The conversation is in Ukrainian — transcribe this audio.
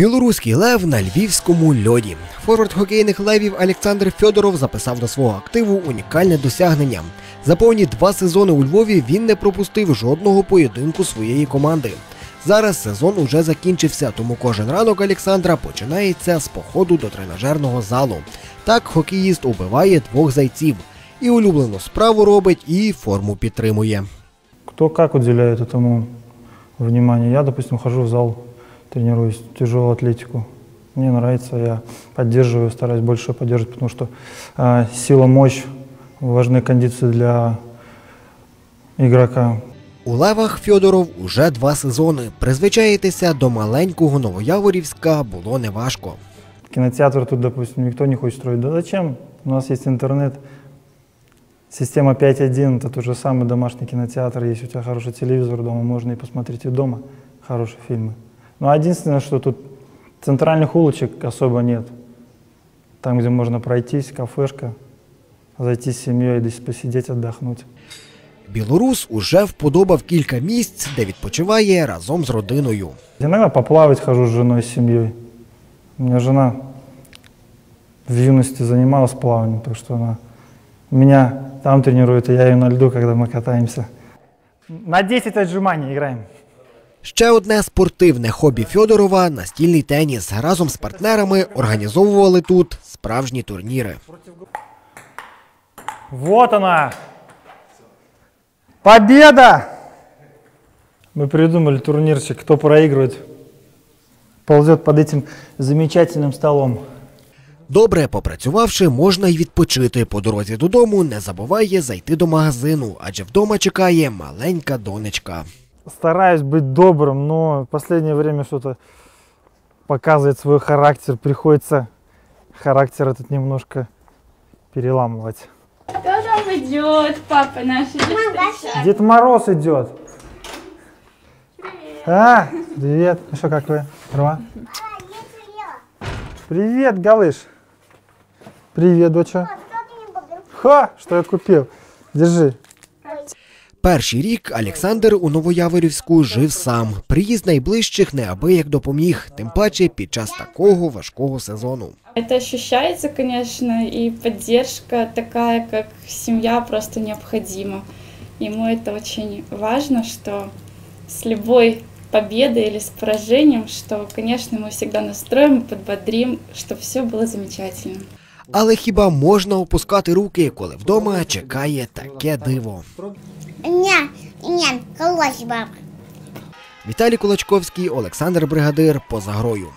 Білоруський лев на львівському льоді. Форвард хокейних левів Олександр Фьодоров записав до свого активу унікальне досягнення. За повні два сезони у Львові він не пропустив жодного поєдинку своєї команди. Зараз сезон уже закінчився, тому кожен ранок Олександра починається з походу до тренажерного залу. Так хокеїст убиває двох зайців. І улюблену справу робить, і форму підтримує. Кто как уделяет этому внимание. Я, допустим, хожу в зал, тренируюсь тяжелую атлетику. Мне нравится, я поддерживаю, стараюсь больше поддерживать, потому что э, сила, мощь важны кондиции для игрока. У левах Фьодоров уже два сезони. Призвичаїтися до маленького Новояворівська було неважко. Кинотеатр тут, допустим, никто не хочет строить. Да зачем? У нас есть интернет. Система 5.1 это тот же самый домашний кинотеатр. Если у тебя хороший телевизор дома, можно и посмотреть и дома хорошие фильмы. Но единственное, что тут центральных улочек особо нет. Там, где можно пройтись, кафешка, зайти с семьей, десь посидеть, отдохнуть. Білорус уже вподобав кілька місць, де відпочиває разом з родиною. Иногда поплавать хожу с женой, с семьей. У меня жена в юности занималась плаванием, так что она меня там тренирует, и я ее на льду, когда мы катаемся. На 10 отжиманий играем. Ще одне спортивне хобі Фьодорова настільний теніс. Разом з партнерами організовували тут справжні турніри. Вот она! Победа! Мы придумали турнирчик, кто проигрывает, ползет под этим замечательным столом. Добре попрацювавши, можна й відпочити. По дорозі додому не забуває зайти до магазину, адже вдома чекає маленька донечка. Стараюсь быть добрым, но в последнее время что-то показывает свой характер. Приходится характер этот немножко переламывать. Кто там идет, папа наш идет? Дед Мороз идет. А, привет. Ну что, как вы? Рома? Привет, Галыш. Привет, доча. Ха, что я купил? Держи. Перший рік Олександр у Новояворівську жив сам. Приїзд найближчих неабияк допоміг, тим паче під час такого важкого сезону. Это ощущается, конечно, и поддержка такая, как семья, просто необходима. Ему это очень важно, что с любой победой или с поражением, что, конечно, мы всегда настроим и подбодрим, чтобы все было замечательно. Але хіба можна опускати руки, коли вдома чекає таке диво? Ня, ня, колось бабка. Віталій Кулачковський, Олександр Бригадир поза грою.